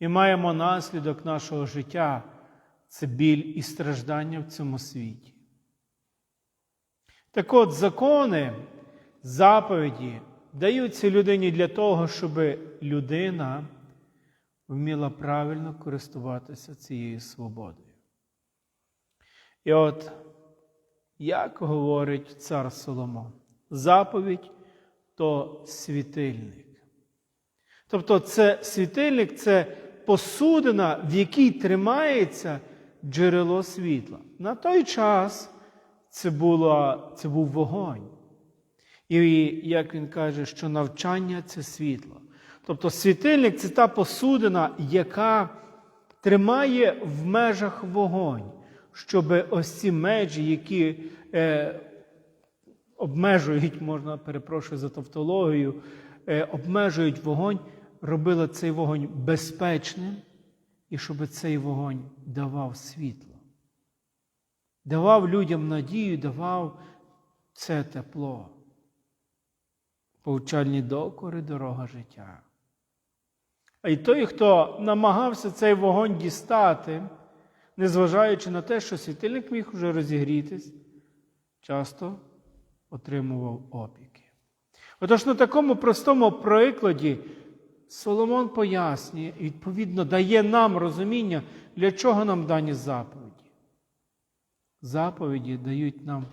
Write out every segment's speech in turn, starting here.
і маємо наслідок нашого життя це біль і страждання в цьому світі. Так от закони, заповіді даються людині для того, щоб людина вміла правильно користуватися цією свободою. І от, як говорить цар Соломон, заповідь то світильник. Тобто, це світильник це посудина, в якій тримається джерело світла. На той час це, була, це був вогонь. І як він каже, що навчання це світло. Тобто світильник це та посудина, яка тримає в межах вогонь, щоб ось ці межі, які е, обмежують, можна перепрошую за тавтологію, е, обмежують вогонь, робили цей вогонь безпечним, і щоб цей вогонь давав світло. Давав людям надію, давав це тепло. Повчальні докори, дорога життя. А й той, хто намагався цей вогонь дістати, незважаючи на те, що світильник міг уже розігрітись, часто отримував опіки. Отож, на такому простому прикладі Соломон пояснює відповідно, дає нам розуміння, для чого нам дані заповіді. Заповіді дають нам,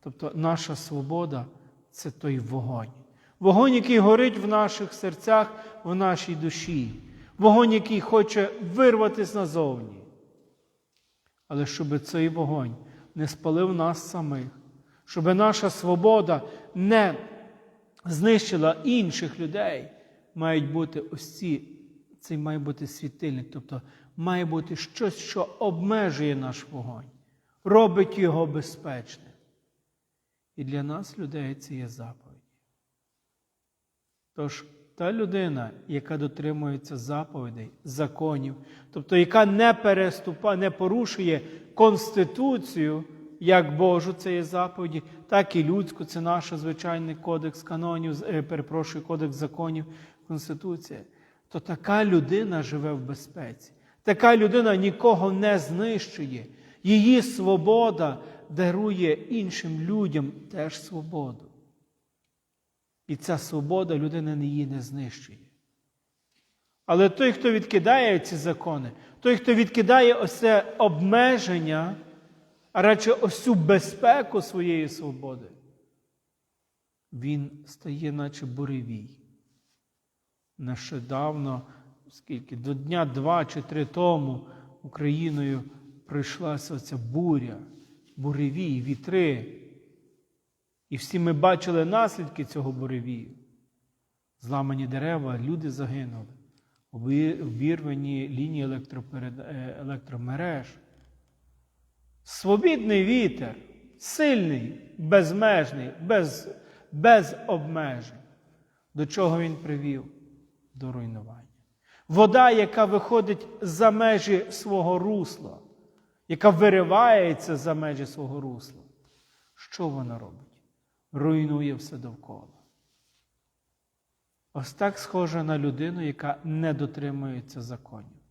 тобто наша свобода це той вогонь. Вогонь, який горить в наших серцях, в нашій душі. Вогонь, який хоче вирватися назовні. Але щоб цей вогонь не спалив нас самих, щоб наша свобода не знищила інших людей, мають бути ось ці, цей має бути світильник, тобто має бути щось, що обмежує наш вогонь, робить його безпечним. І для нас, людей, це є заповідь. Тож та людина, яка дотримується заповідей, законів, тобто яка не переступає, не порушує Конституцію, як Божу, це є заповіді, так і людську, це наш звичайний кодекс канонів, е, перепрошую, кодекс законів, Конституція, то така людина живе в безпеці. Така людина нікого не знищує. Її свобода дарує іншим людям теж свободу. І ця свобода людина її не знищує. Але той, хто відкидає ці закони, той, хто відкидає ось це обмеження, а радше ось цю безпеку своєї свободи, він стає, наче буревій. Нещодавно, скільки до дня два чи три тому Україною пройшлася ця буря, буревій, вітри. І всі ми бачили наслідки цього буревію. Зламані дерева, люди загинули, обірвані лінії електромереж. Свобідний вітер, сильний, безмежний, без, без обмежень. До чого він привів? До руйнування. Вода, яка виходить за межі свого русла, яка виривається за межі свого русла. Що вона робить? руйнує все довкола. Ось так схоже на людину, яка не дотримується законів.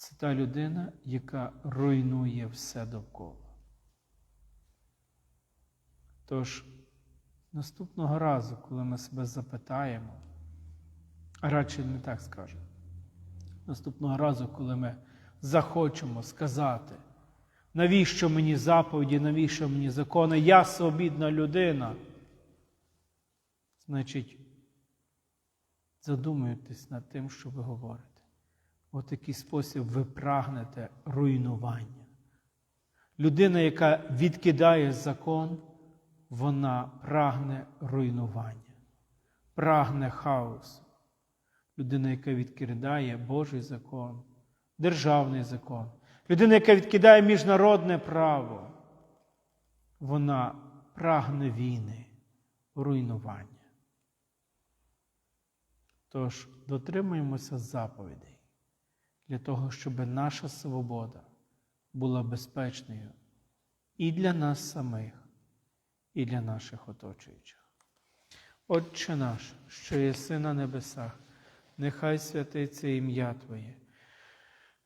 Це та людина, яка руйнує все довкола. Тож, наступного разу, коли ми себе запитаємо, а радше не так скажемо, наступного разу, коли ми захочемо сказати, Навіщо мені заповіді, навіщо мені закони? Я свобідна людина. Значить, задумуйтесь над тим, що ви говорите. У такий спосіб ви прагнете руйнування. Людина, яка відкидає закон, вона прагне руйнування, прагне хаосу. Людина, яка відкидає Божий закон, державний закон. Людина, яка відкидає міжнародне право, вона прагне війни, руйнування. Тож дотримуємося заповідей для того, щоб наша свобода була безпечною і для нас самих, і для наших оточуючих. Отче наш, що єси на небесах нехай святиться ім'я Твоє,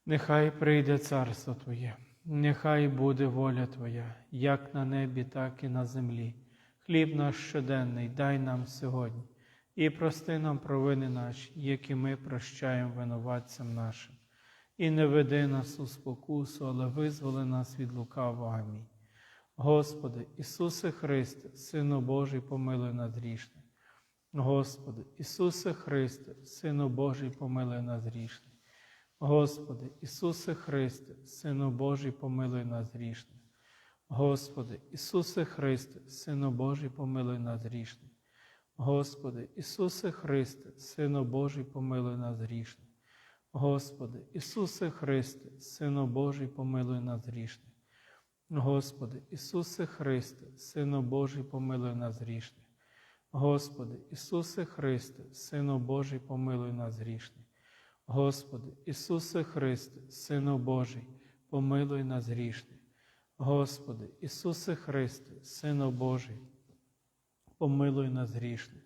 нехай прийде царство Твоє, нехай буде воля Твоя, як на небі, так і на землі. Хліб наш щоденний дай нам сьогодні, і прости нам провини наші, які ми прощаємо винуватцям нашим. І не веди нас у спокусу, але визволи нас від лукавого. Амінь. Господи, Ісусе Христе, Сину Божий, помилуй нас грішне. Господи, Ісусе Христе, Сину Божий, помилуй нас грішне. Господи, Ісусе Христе, Сину Божий, помилуй нас грішне. Господи, Ісусе Христе, Сину Божий, помилуй нас грішне. Господи, Ісусе Христе, Сину Божий, помилуй нас грішне. Господи, Ісусе Христе, Сину Божий, помилуй нас грішне. Господи, Ісусе Христе, Сину Божий, помилуй нас грішне. Господи, Ісусе Христе, Сину Божий, помилуй нас грішне. Господи, Ісусе Христе, Сину Божий, помилуй нас грішне. Господи, Ісусе Христе, Сину Божий, помилуй нас грішне.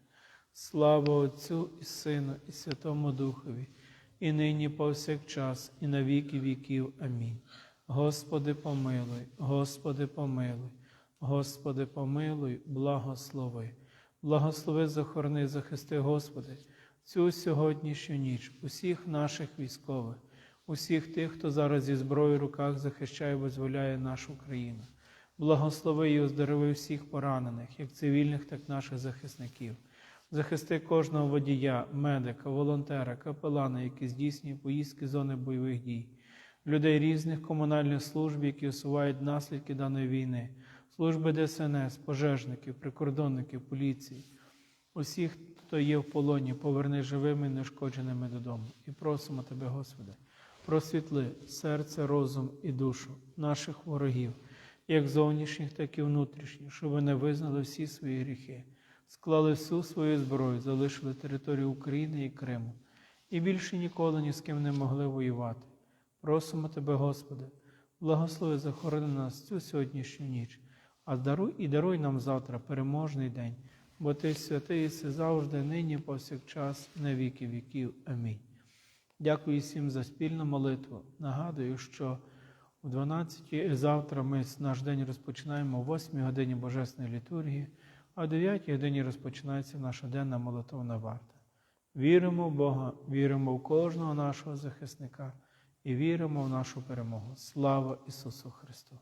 Слава Отцю і Сину, і Святому Духові, і нині повсякчас, і на віки віків. Амінь. Господи, помилуй, Господи, помилуй, Господи, помилуй, благослови. Благослови, захорони, захисти, Господи, цю сьогоднішню ніч, усіх наших військових, усіх тих, хто зараз зі зброєю в руках захищає, і визволяє нашу країну. Благослови і оздорови всіх поранених, як цивільних, так і наших захисників. Захисти кожного водія, медика, волонтера, капелана, які здійснює поїздки зони бойових дій, людей різних комунальних служб, які усувають наслідки даної війни, служби ДСНС, пожежників, прикордонників, поліції, усіх, хто є в полоні, поверни живими і нешкодженими додому. І просимо Тебе, Господи, просвітли серце, розум і душу наших ворогів, як зовнішніх, так і внутрішніх, щоб вони визнали всі свої гріхи, склали всю свою зброю, залишили територію України і Криму, і більше ніколи ні з ким не могли воювати. Просимо Тебе, Господи, благослови захорони нас цю сьогоднішню ніч, а даруй і даруй нам завтра переможний день, бо Ти святий єси завжди, нині, повсякчас, на віки віків. Амінь. Дякую всім за спільну молитву. Нагадую, що о 12 завтра ми наш день розпочинаємо о 8 годині Божесної літургії, а о 9 годині розпочинається наша денна молитовна варта. Віримо в Бога, віримо в кожного нашого захисника і віримо в нашу перемогу. Слава Ісусу Христу!